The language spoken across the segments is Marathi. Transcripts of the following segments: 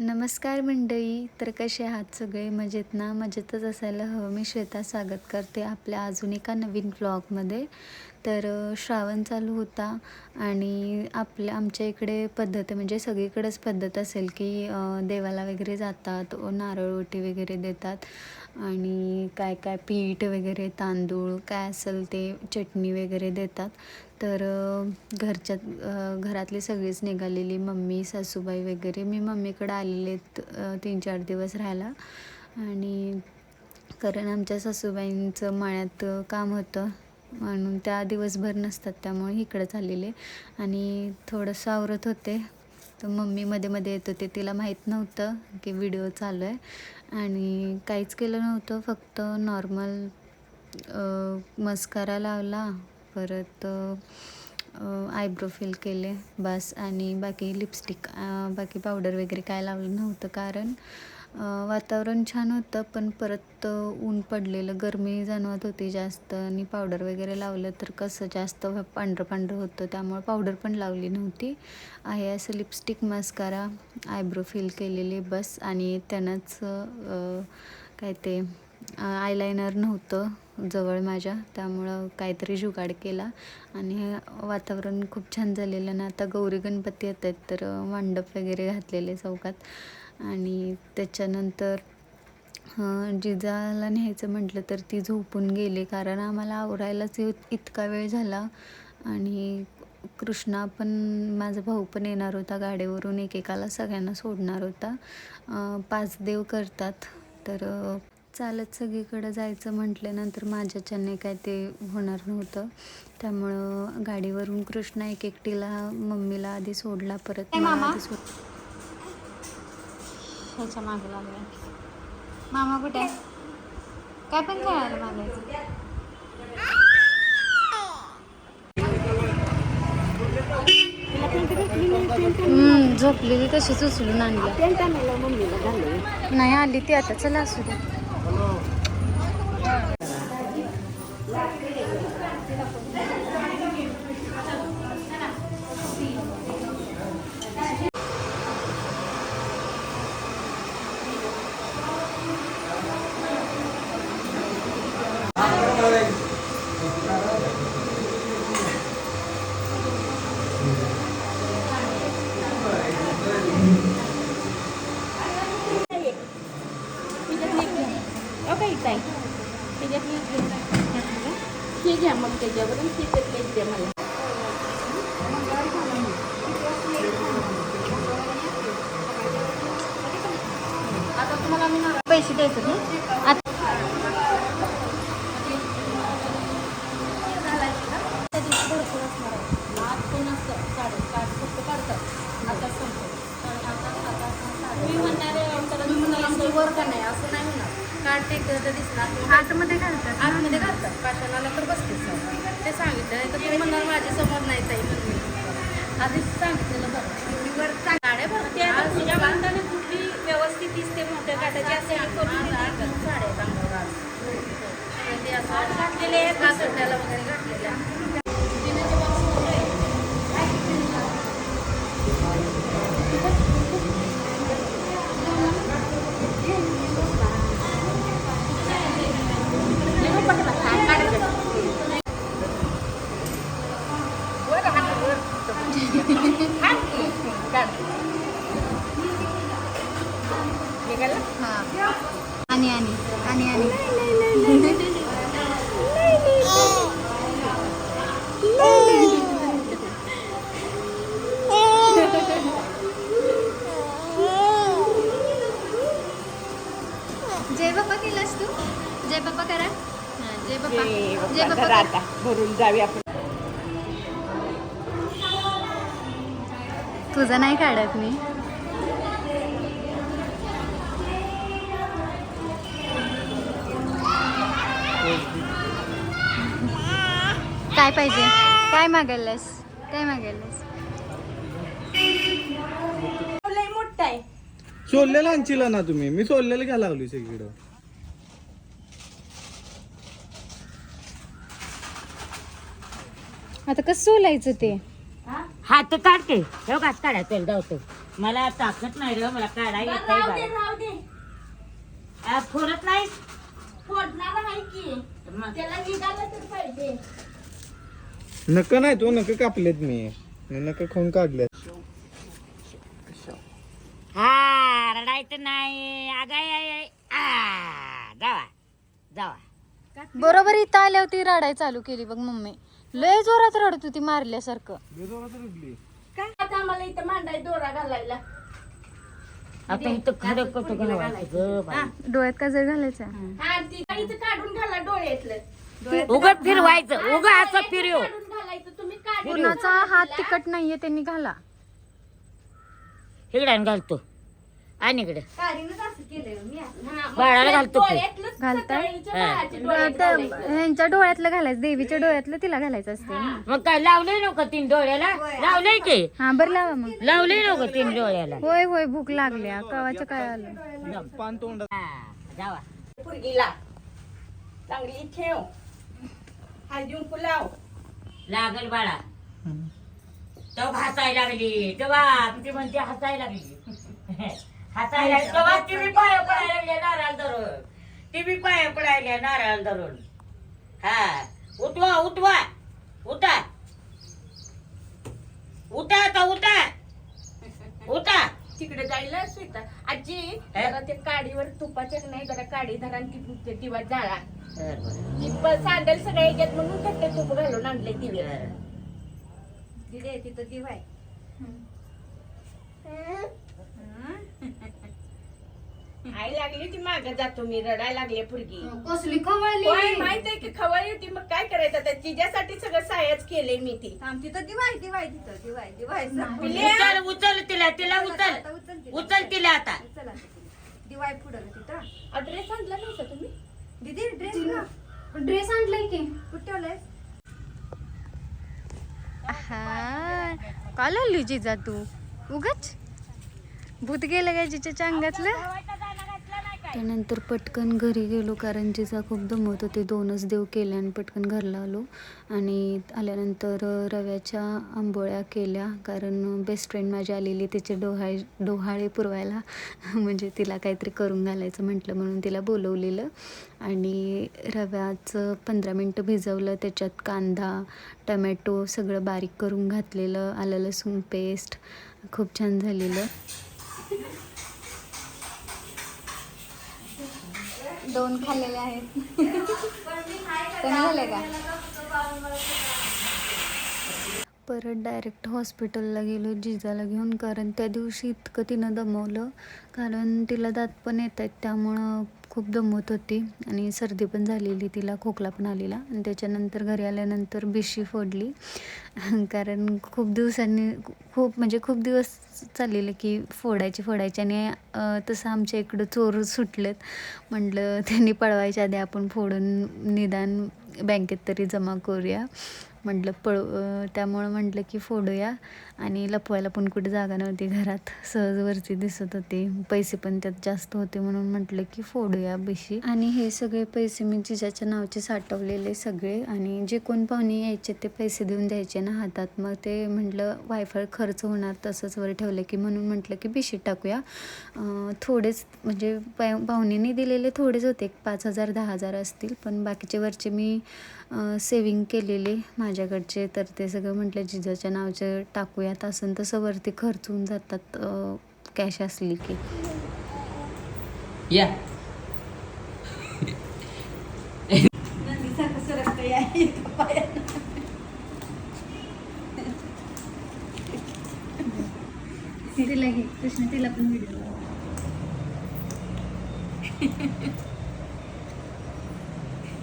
नमस्कार मंडळी तर कसे आहात सगळे? मजेत ना? मजेतच असायला हवं. मी श्वेता स्वागत करते आपल्या अजून एका नवीन ब्लॉगमध्ये तर श्रावण चालू होता आणि आपल्या आमच्या इकडे पद्धत म्हणजे सगळीकडेच पद्धत असेल की देवाला वगैरे जातात व नारळ ओटी वगैरे देतात. आणि काय काय पीठ वगैरे तांदूळ काय असेल ते चटणी वगैरे देतात. तर घरच्या घरातली सगळीच निघालेली मम्मी सासूबाई वगैरे. मी मम्मीकडे आलेले तीन चार दिवस राहायला. आणि कारण आमच्या सासूबाईंचं माळ्यात काम होतं. म्हणून त्या दिवसभर नसतात त्यामुळे इकडंच आलेले. आणि थोडंसं आवरत होते. तर मम्मी मध्ये मध्ये येत होते. तिला माहीत नव्हतं की व्हिडिओ चालू आहे. आणि काहीच केलं नव्हतं फक्त नॉर्मल मस्कारा लावला. परत आयब्रो फिल केले बस. आणि बाकी लिपस्टिक बाकी पावडर वगैरे काय लावलं नव्हतं कारण वातावरण छान होतं पण परत ऊन पडलेलं. गरमी जाणवत होती जास्त आणि पावडर वगैरे लावलं तर कसं जास्त पांढरं पांढरं होतं. त्यामुळे पावडर पण लावली नव्हती. आहे असं लिपस्टिक मास्कारा आयब्रो फिल केलेले बस आणि त्यांनाच काय ते आयलायनर नव्हतं जवळ माझ्या. त्यामुळं काहीतरी जुगाड केला आणि हे वातावरण खूप छान झालेलं. ना आता गौरी गणपती येत आहेत तर मांडप वगैरे घातलेले चौकात. आणि त्याच्यानंतर जिजाला न्यायचं म्हटलं तर ती झोपून गेली. कारण आम्हाला आवरायलाच इत- इतका वेळ झाला. आणि कृष्णा पण माझा भाऊ पण येणार होता गाडीवरून. एकेकाला सगळ्यांना सोडणार होता. पाच देव करतात. तर चालत सगळीकडं जायचं म्हटल्यानंतर माझ्याच्याने काय ते होणार नव्हतं. त्यामुळं गाडीवरून कृष्णा एक एकटीला मम्मीला आधी सोडला. परत मला आधी सोड ह्याच्या मागे लागल्या मामा कुठे? काय पण खेळायला मागायचं हम्म, झोपलेली तशीच उचलून आणली. नाही आली ती आता. चला असू दे. कार्ड टेकलं तर दिसणार आतमध्ये घालतात आतमध्ये घालतात. आला तर बसतेच ते सांगितलं नाही तर तुम्ही म्हणणार माझ्यासमोर नाही ताई म्हणून. आधीच सांगितलेलं बरं. आता तुझ्या बांधाने कुठली व्यवस्थित दिसते मोठ्या काटाची असेल करून साड्या चांगलं घाल. ते असं घातलेले आहेत कासड्याला वगैरे घातलेले जावी आपण. तुझा नाही काढत मी. काय पाहिजे? काय मागायलास काय मागायलास सोडलेलं आणशीला ना तुम्ही? मी सोडलेलं घ्या लावली सगळीकडं. आता कसं सोलायचं ते? हा? ते काढते हे बघ काढा तेल धावतो मला ताकद नाही रे मला काढा येत राहू दे राहू दे. फोडत नाही फोडणार आहे की. मग? त्याला निघालं तर पाहिजे. नका नाही तू नका कापलेत मी. नका खाऊन काढलेत. हा रडायचं नाही. आगाय आय जावा जावा. बरोबर इथं आल्यावर ती रडाय चालू केली बघ मम्मी. लय जोरात रडत होती मारल्यासारखं. काय? आता आम्हाला इथं मांडाय दोरा घालायला. आता इथं खरं कुठं घालायचं ग बाई. डोळ्यात काजळ घालायचा? हा ती इथं काढून घाला डोळ्यातलं. उगत फिरवायचं उगा असं फिरव. काढून घालायचं तुम्ही काढून कुणाचा हात तिकट नाहीये त्यांनी घाला. हिगड्यान घालतो. आणि इकडे. हा, बाळाला घालतो की? हा. घालायचं. ह्यांच्या डोळ्यातलं घालायचं देवीच्या डोळ्यातलं तिला घालायचं असते. ना मग काय लावलंय नको तीन डोळ्याला? लावलंय की? हा बरं लावा मग. लावलंय नको तीन डोळ्याला? होय होय भूक लागल्या कवाच्या काय आलं? पान तोंड हा, जावा. पुरगीला चांगली ठेव. हळदी पुलाव लागल बाळा. तो हसायला लागली. तेव्हा तुझी म्हणते हसायला लागली. तेव्हा ती बी पाया पडायला नारळ धरून. ती बी पाया पडायला नारळ धरून. हा उठवा उठवा. उठा. उठा आता उठा. उठा. तिकडे जायला स्वीता आजी जरा ते काडीवर तुपाच्या नाही जरा काडी धरा आणि ती दिवा जाळा. ती प- सांडेल सगळ्या याच्यात म्हणून कट्टे तूप घालून आणले दिवे दिले तिथं दिवा आहे. आई लागली ती माग जातो मी रडायला लागले पुरगी. कसली होय, माहीत आहे की खवळली होती मग काय करायचं? आता तिच्यासाठी सगळं सायच केले मी ती. तिथं दिवाय दिवाय तिथं दिवाय दिवाय उचल उचल तिला तिला उचल. उचल तिला आता. दिवाय पुढं तिथं. ड्रेस आणला नव्हता तुम्ही? दीदी ड्रेस ड्रेस आणलाय की. कुठं ठेवलंय हा का लावली जिजा तू. उगच. भूत गेलं काय जिच्या अंगातलं? त्यानंतर पटकन घरी गेलो कारण जिजा खूप दमवत होते दोनच देव केले आणि पटकन घरला आलो. आणि आल्यानंतर रव्याच्या आंबोळ्या केल्या कारण बेस्ट फ्रेंड माझी आलेली तिचे डोहाळे डोहाळे पुरवायला. म्हणजे तिला काहीतरी करून घालायचं म्हटलं म्हणून तिला बोलवलेलं. आणि रव्याचं पंधरा मिनटं भिजवलं त्याच्यात कांदा टमॅटो सगळं बारीक करून घातलेलं आलं लसूण पेस्ट खूप छान झालेलं. दोन खाल्लेले आहेत. कमी झाले का? परत डायरेक्ट हॉस्पिटलला गेलो जिजाला घेऊन. कारण त्या दिवशी इतकं तिनं दमवलं. कारण तिला दात पण येत आहेत त्यामुळं खूप दमवत होती आणि सर्दी पण झालेली तिला खोकला पण आलेला. आणि त्याच्यानंतर घरी आल्यानंतर बिशी फोडली. कारण खूप दिवसांनी खूप म्हणजे खूप दिवस चाललेले की फोडायची फोडायची. आणि तसं आमच्या इकडं चोर सुटलेत. म्हटलं त्यांनी पळवायच्या आधी आपण फोडून निदान बँकेत तरी जमा करूया. म्हटलं पळ त्यामुळं म्हटलं की फोडूया. आणि लपवायला पण कुठे जागा नव्हती घरात. सहजवरती दिसत होते. पैसे पण त्यात जास्त होते म्हणून म्हटलं की फोडूया बिशी. आणि हे सगळे पैसे मी जिजाच्या नावचे साठवलेले सगळे. आणि जे कोण पाहुणे यायचे ते पैसे देऊन द्यायचे ना हातात. मग ते म्हटलं वायफाय खर्च होणार तसंच वर ठेवलं की म्हणून म्हटलं की बिशी टाकूया. थोडेच म्हणजे पाहुणेने पाहुणेनी दिलेले थोडेच होते. एक पाच हजार दहा हजार असतील. पण बाकीचे वरचे मी सेविंग केलेले. माझ्याकडचे तर ते सगळं म्हटलं जिजाच्या नावचे टाकूयात. असं तसं वरती खर्च होऊन जातात कॅश असली की. या. तिला घे. कृष्ण तिला पण व्हिडिओ का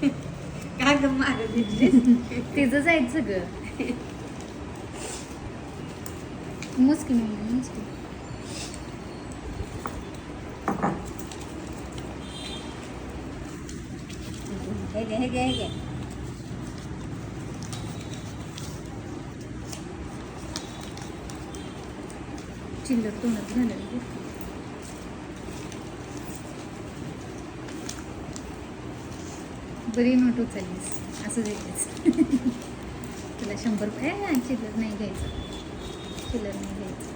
माग तिचं जायचं सगळं मुस्की नाही मुस्की. हे घे हे घे हे घे. चिल्लर तोंडात घालायला बरी नोट उचललीस. असं देतेस. तुला शंभर रुपये? चिल्लर नाही घ्यायचं. चिल्लर नाही घ्यायचं.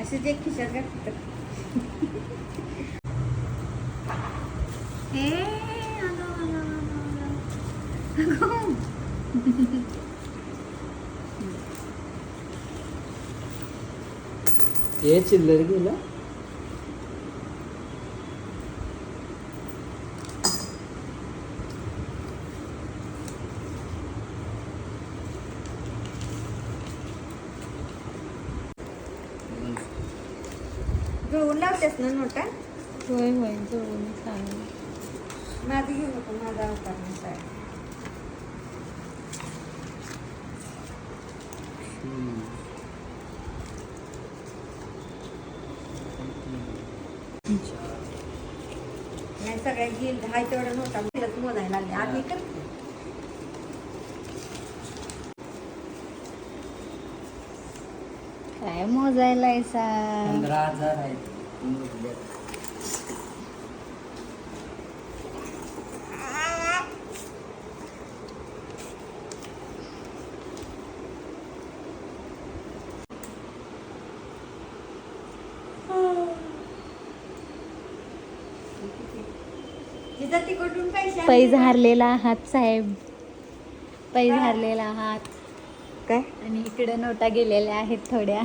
असे जे खिशात घालतात हे आलो, आलो, आलो, आलो. हे चिल्लर गेलं जुळवून लावतेस ना नोटा होय होय जुळवून चालेल नाही सगळ्या घेईल तिलाच मोजायला लागले. आम्ही करते काय मोजायला पंधरा हजार आहेत. पैज. हारलेला आहात साहेब. पैज हारलेला आहात काय? आणि इकडे नोटा गेलेल्या आहेत थोड्या.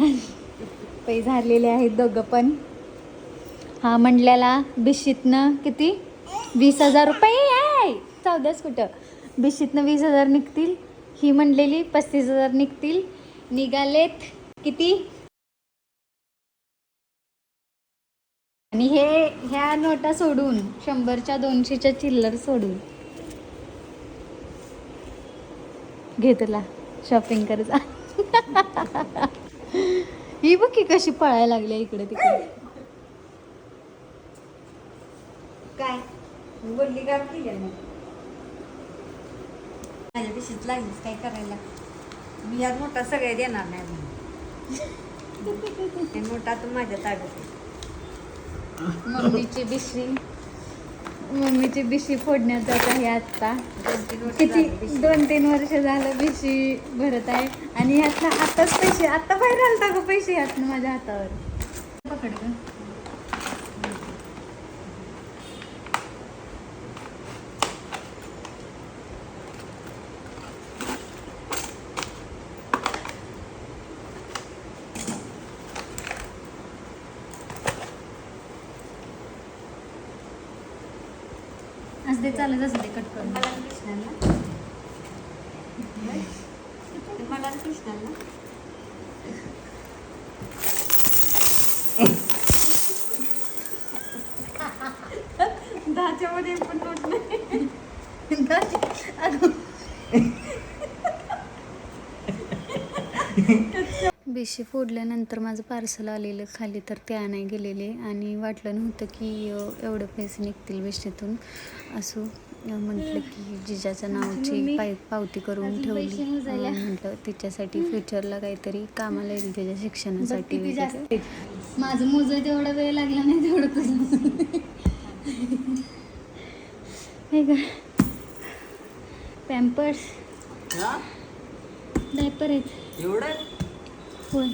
पैज हारलेले आहेत दोघं पण. हा म्हणलेला बिशीतनं किती? वीस हजार रुपये आहे. चौदाच कुठं? बिशीतनं वीस हजार निघतील. ही म्हणलेली पस्तीस हजार निघतील. निघालेत किती? आणि हे ह्या नोटा सोडून शंभरच्या दोनशेच्या चिल्लर सोडून. घे तुला शॉपिंग कर जा. ही बघ की कशी पळायला लागली इकडे तिकडे. काय? बोलली का माझ्या पिशीत लागलीच काय करायला? मी या मोठा सगळे देणार नाही म्हणून. ते तर माझ्या ताब्यात. मम्मीची बिशी. मम्मीची बिशी फोडण्यात जात आहे आता किती दोन तीन वर्ष झालं बिशी भरत आहे. आणि ह्यातनं आताच पैसे आता बाहेर आलता ग पैसे ह्यातनं माझ्या हातावर. पकड ते चालत असं ते कट करून मला आणि कृष्णाला मला आणि कृष्णाला. दहाच्या मध्ये पण नोट नाही. बेशी फोडल्यानंतर माझं पार्सल आलेलं खाली तर ते आणाय गेलेले. आणि वाटलं नव्हतं की एवढे पैसे निघतील बेशीतून असो म्हटलं की जिजाच्या नावाची पाय पावती करून ठेवली. म्हटलं तिच्यासाठी फ्युचरला काहीतरी कामाला येईल त्याच्या शिक्षणासाठी. माझं मोजाय तेवढा वेळ लागला नाही तेवढं तुझं. हे का पॅम्पर्स डायपर आहेत. एवढं? होय.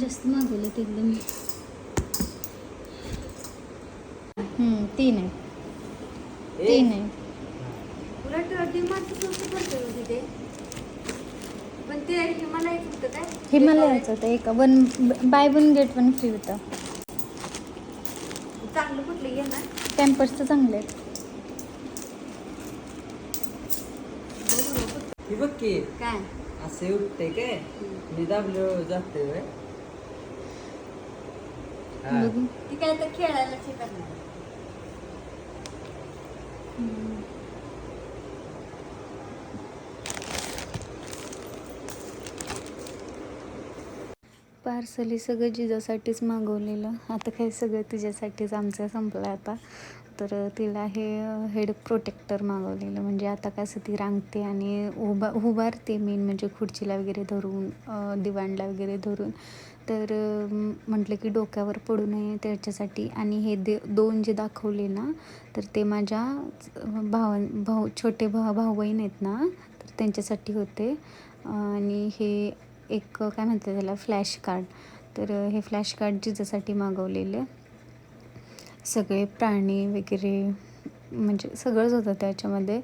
जास्त मागवले ते एकदम हम्म, तीन आहे तीन आहे उलट हो तिथे? पण ते हिमालय होतं काय? हिमालयाचं होतं एका. One buy one get one free होतं. चांगलं कुठलं घे ना पॅम्पर्सचं चांगलं आहे ही बघ की काय? असे उठते काय? मी दाबलो जाते. हा. बघू ती काय तर खेळायला शिकत पार्सल हे सगळं जिजासाठीच मागवलेलं. आता काही सगळं तिच्यासाठीच आमचं संपलं आता. तर तिला हे हेड प्रोटेक्टर मागवलेलं. म्हणजे आता कसं ती रांगते आणि उभा उभारते मेन म्हणजे खुर्चीला वगैरे धरून दिवाणला वगैरे धरून. तर म्हटलं की डोक्यावर पडू नये त्याच्यासाठी. आणि हे दे दोन जे दाखवले ना तर ते माझ्या भाव भाऊ छोटे भाऊ भाऊ बहीण आहेत ना तर त्यांच्यासाठी होते. आणि हे एक काय म्हणतात त्याला फ्लॅश कार्ड. तर हे फ्लॅश कार्ड जिजासाठी मागवलेले. सगळे प्राणी वगैरे म्हणजे सगळंच होतं त्याच्यामध्ये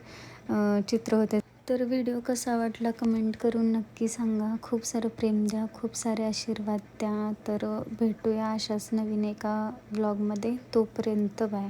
चित्र होते. तर व्हिडिओ कसा वाटला कमेंट करून नक्की सांगा. खूप सारं प्रेम द्या खूप सारे आशीर्वाद द्या. तर भेटूया अशाच नवीन एका व्लॉगमध्ये तोपर्यंत बाय